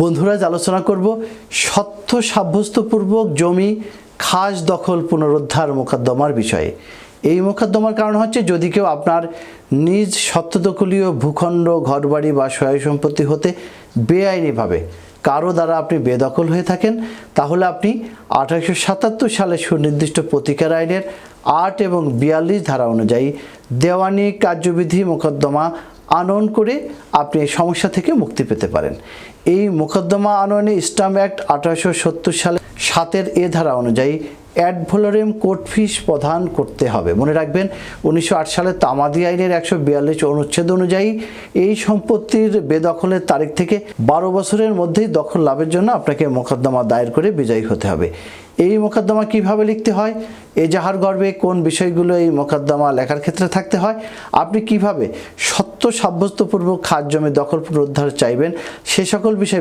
বন্ধুরা আলোচনা করব সত্য সাব্যস্তপূর্বক জমি খাস দখল পুনরুদ্ধার মোকদ্দমার বিষয়ে। এই মোকদ্দমার কারণ হচ্ছে, যদি কেউ আপনার নিজ সত্যদখলীয় ভূখণ্ড, ঘরবাড়ি বা সহায় সম্পত্তি হতে বেআইনিভাবে কারও দ্বারা আপনি বেদখল হয়ে থাকেন, তাহলে আপনি আঠারোশো সাতাত্তর সালে সুনির্দিষ্ট প্রতিকার আইনের আট এবং বিয়াল্লিশ ধারা অনুযায়ী দেওয়ানি কার্যবিধি মোকদ্দমা আনয়ন করে আপনি এই সমস্যা থেকে মুক্তি পেতে পারেন। এই মোকদ্দমা আনয়নে ইসলাম অ্যাক্ট আঠারোশো সত্তর সালে সাতের এ ধারা অনুযায়ী অ্যাড ভোলোরেম কোর্ট ফিস প্রদান করতে হবে। মনে রাখবেন, উনিশশো আট সালে তামাদি আইনের একশো বিয়াল্লিশ অনুচ্ছেদ অনুযায়ী এই সম্পত্তির বেদখলের তারিখ থেকে বারো বছরের মধ্যেই দখল লাভের জন্য আপনাকে মোকদ্দমা দায়ের করে বিজয়ী হতে হবে। এই মোকদ্দমা কীভাবে লিখতে হয়? এজাহার গর্বে কোন বিষয়গুলো এই মোকদ্দমা লেখার ক্ষেত্রে থাকতে হয়? আপনি কীভাবে সত্য সাব্যস্তপূর্বক খাস জমি দখল পুনরুদ্ধার চাইবেন? সে সকল বিষয়